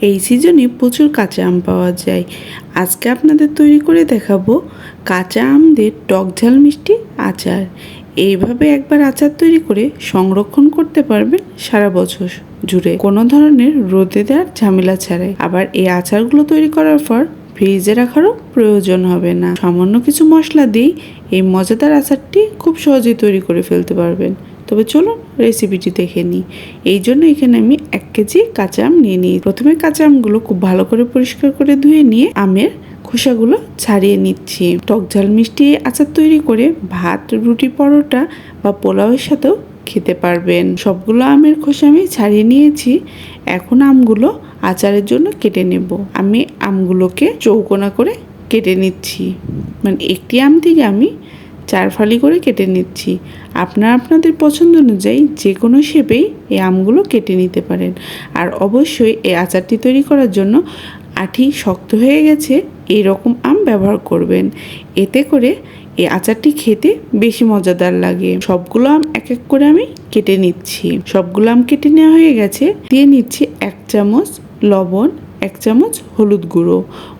এই সিজনে প্রচুর কাঁচা আম পাওয়া যায়। আজকে আপনাদের তৈরি করে দেখাবো কাঁচা আমদের টক ঝাল মিষ্টি আচার। এইভাবে একবার আচার তৈরি করে সংরক্ষণ করতে পারবেন সারা বছর জুড়ে। কোনো ধরনের রোদে দেওয়ার ঝামেলা ছাড়াই। আবার এই আচারগুলো তৈরি করার পর ফ্রিজে রাখারও প্রয়োজন হবে না। সামান্য কিছু মশলা দিয়েই এই মজাদার আচারটি খুব সহজেই তৈরি করে ফেলতে পারবেন। তবে চলুন রেসিপিটি দেখে নিই। এই জন্য এখানে আমি কেজি কাঁচা আম নিয়ে নিই। প্রথমে কাঁচা আমগুলো খুব ভালো করে পরিষ্কার করে ধুয়ে নিয়ে আমের খোসাগুলো ছাড়িয়ে নিচ্ছি। টক ঝাল মিষ্টি আচার তৈরি করে ভাত, রুটি, পরোটা বা পোলাওয়ের সাথেও খেতে পারবেন। সবগুলো আমের খোসা আমি ছাড়িয়ে নিয়েছি। এখন আমগুলো আচারের জন্য কেটে নেব। আমি আমগুলোকে চৌকোনা করে কেটে নিচ্ছি। মানে একটি আম থেকে আমি চার ফালি করে কেটে নিচ্ছি। আপনারা আপনাদের পছন্দ অনুযায়ী যে কোনো শেপেই এই আমগুলো কেটে নিতে পারেন। আর অবশ্যই এই আচারটি তৈরি করার জন্য আঠি শক্ত হয়ে গেছে এই রকম আম ব্যবহার করবেন। এতে করে এই আচারটি খেতে বেশি মজাদার লাগে। সবগুলো আম এক এক করে আমি কেটে নিচ্ছি। সবগুলো আম কেটে নেওয়া হয়ে গেছে। দিয়ে নিচ্ছি এক চামচ লবণ, এক চামচ হলুদ গুঁড়ো।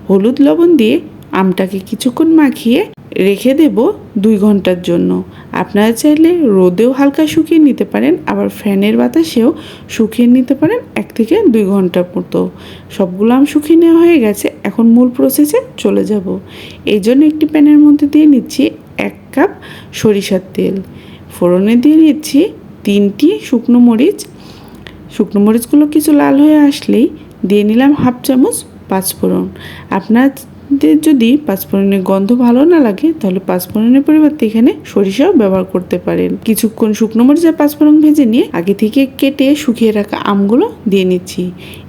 হলুদ লবণ দিয়ে আমটাকে কিছুক্ষণ মাখিয়ে রেখে দেব দুই ঘণ্টার জন্য। আপনারা চাইলে রোদেও হালকা শুকিয়ে নিতে পারেন, আবার ফ্যানের বাতাসেও শুকিয়ে নিতে পারেন এক থেকে দুই ঘণ্টার মতো। সবগুলো আম শুকিয়ে নেওয়া হয়ে গেছে, এখন মূল প্রসেসে চলে যাব। এই জন্য একটি প্যানের মধ্যে দিয়ে নিচ্ছি এক কাপ সরিষার তেল। ফোড়নে দিয়ে নিচ্ছি তিনটি শুকনো মরিচ। শুকনো মরিচগুলো কিছু লাল হয়ে আসলেই দিয়ে নিলাম হাফ চামচ পাঁচফোড়ন। আপনাদের যদি পাঁচফোড়নের গন্ধ ভালো না লাগে, তাহলে পাঁচফোড়নের পরিবর্তে এখানে সরিষাও ব্যবহার করতে পারেন। কিছুক্ষণ শুকনো মরিচ আর পাঁচফোড়ন ভেজে নিয়ে আগে থেকে কেটে শুকিয়ে রাখা আমগুলো দিয়ে নিচ্ছি।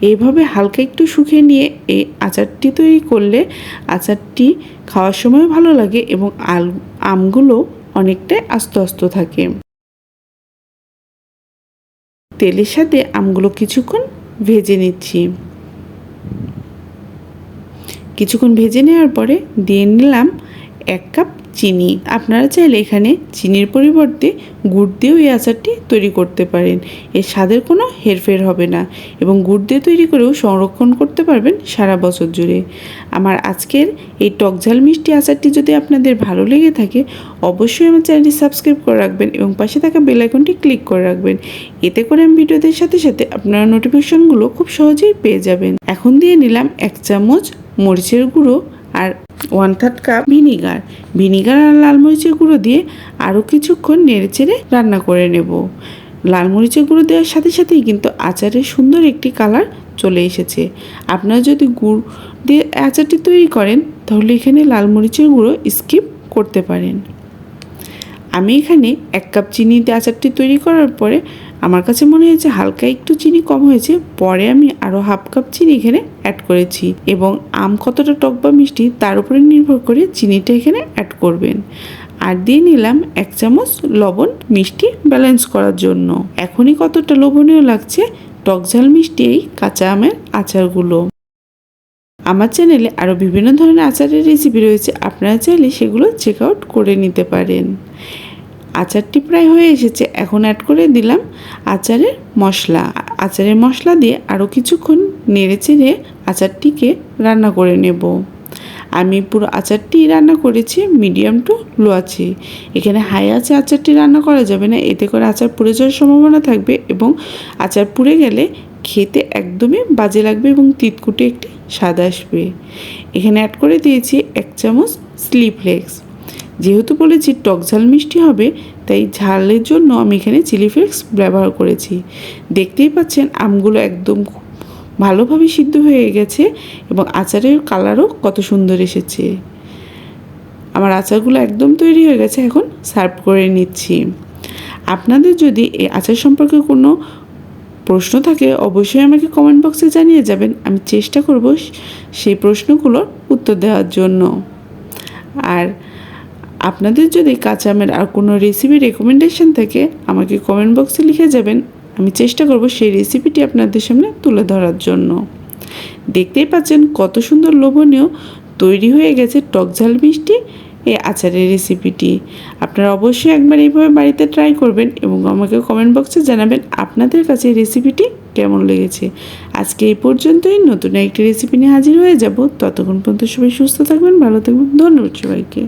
এইভাবে হালকা একটু শুকিয়ে নিয়ে এই আচারটি তৈরি করলে আচারটি খাওয়ার সময় ভালো লাগে এবং আল, আমগুলো অনেকটাই আস্ত আস্ত থাকে। তেলের সাথে আমগুলো কিছুক্ষণ ভেজে নিচ্ছি। কিছুক্ষণ ভেজে নেওয়ার পরে দিয়ে নিলাম এক কাপ চিনি। আপনারা চাইলে এখানে চিনির পরিবর্তে গুড় দিয়েও এই আচারটি তৈরি করতে পারেন। এর স্বাদের কোনো হেরফের হবে না এবং গুড় দিয়ে তৈরি করেও সংরক্ষণ করতে পারবেন সারা বছর জুড়ে। আমার আজকের এই টকঝাল মিষ্টি আচারটি যদি আপনাদের ভালো লেগে থাকে, অবশ্যই আমার চ্যানেলটি সাবস্ক্রাইব করে রাখবেন এবং পাশে থাকা বেল আইকনটি ক্লিক করে রাখবেন। এতে করে আমি ভিডিওদের সাথে সাথে আপনারা নোটিফিকেশনগুলো খুব সহজেই পেয়ে যাবেন। এখন দিয়ে নিলাম এক চামচ মরিচের গুঁড়ো আর one third cup vinegar vinegar আর লাল মরিচের গুঁড়ো দিয়ে আরও কিছুক্ষণ নেড়ে চেড়ে রান্না করে নেব। লাল মরিচের গুঁড়ো দেওয়ার সাথে সাথেই কিন্তু আচারের সুন্দর একটি কালার চলে এসেছে। আপনারা যদি গুড় দিয়ে আচারটি তৈরি করেন, তাহলে এখানে লাল মরিচের গুঁড়ো স্কিপ করতে পারেন। আমি এখানে এক কাপ চিনি দিয়ে আচারটি তৈরি করার পরে আমার কাছে মনে হয়েছে হালকা একটু চিনি কম হয়েছে, পরে আমি আরও হাফ কাপ চিনি এখানে অ্যাড করেছি এবং আম কতটা টক বা মিষ্টি তার উপরে নির্ভর করে চিনিটা এখানে অ্যাড করবেন। আর দিয়ে নিলাম এক চামচ লবণ মিষ্টি ব্যালেন্স করার জন্য। এখনই কতটা লোভনীয় লাগছে টক ঝাল মিষ্টি এই কাঁচা আমের আচারগুলো। আমার চ্যানেলে আরও বিভিন্ন ধরনের আচারের রেসিপি রয়েছে, আপনারা চাইলে সেগুলো চেক আউট করে নিতে পারেন। আচারটি প্রায় হয়ে এসেছে। এখন অ্যাড করে দিলাম আচারের মশলা। আচারের মশলা দিয়ে আরও কিছুক্ষণ নেড়ে চেড়ে আচারটিকে রান্না করে নেব। আমি পুরো আচারটি রান্না করেছি মিডিয়াম টু লো আছে এখানে হাই আছে আচারটি রান্না করা যাবে না। এতে করে আচার পুড়ে যাওয়ার সম্ভাবনা থাকবে এবং আচার পুড়ে গেলে খেতে একদমই বাজে লাগবে এবং তিতকুটে একটি স্বাদ আসবে। এখানে অ্যাড করে দিয়েছি এক চামচ স্লিপলেক্স যেহেতু বলেছি টক ঝাল মিষ্টি হবে, তাই ঝালের জন্য আমি এখানে চিলি ফ্লেক্স ব্যবহার করেছি। দেখতেই পাচ্ছেন আমগুলো একদম ভালোভাবে সিদ্ধ হয়ে গেছে এবং আচারের কালারও কত সুন্দর এসেছে। আমার আচারগুলো একদম তৈরি হয়ে গেছে, এখন সার্ভ করে নিচ্ছি। আপনাদের যদি এই আচার সম্পর্কে কোনো প্রশ্ন থাকে, অবশ্যই আমাকে কমেন্ট বক্সে জানিয়ে যাবেন। আমি চেষ্টা করব সেই প্রশ্নগুলোর উত্তর দেওয়ার জন্য। আর আপনাদের যদি কাঁচা আমের আর কোনো রেসিপি রেকমেন্ডেশন থাকে, আমাকে কমেন্ট বক্সে লিখে যাবেন। আমি চেষ্টা করব সেই রেসিপিটি আপনাদের সামনে তুলে ধরার জন্য। দেখতেই পাচ্ছেন কত সুন্দর লোভনীয় তৈরি হয়ে গেছে টক ঝাল মিষ্টি এই আচারের রেসিপিটি আপনারা অবশ্যই একবার এইভাবে বাড়িতে ট্রাই করবেন এবং আমাকে কমেন্ট বক্সে জানাবেন আপনাদের কাছে রেসিপিটি কেমন লেগেছে। আজকে এই পর্যন্তই, নতুন একটি রেসিপি নিয়ে হাজির হয়ে যাব। ততক্ষণ পর্যন্ত সবাই সুস্থ থাকবেন, ভালো থাকবেন, ধন্যবাদ সবাইকে।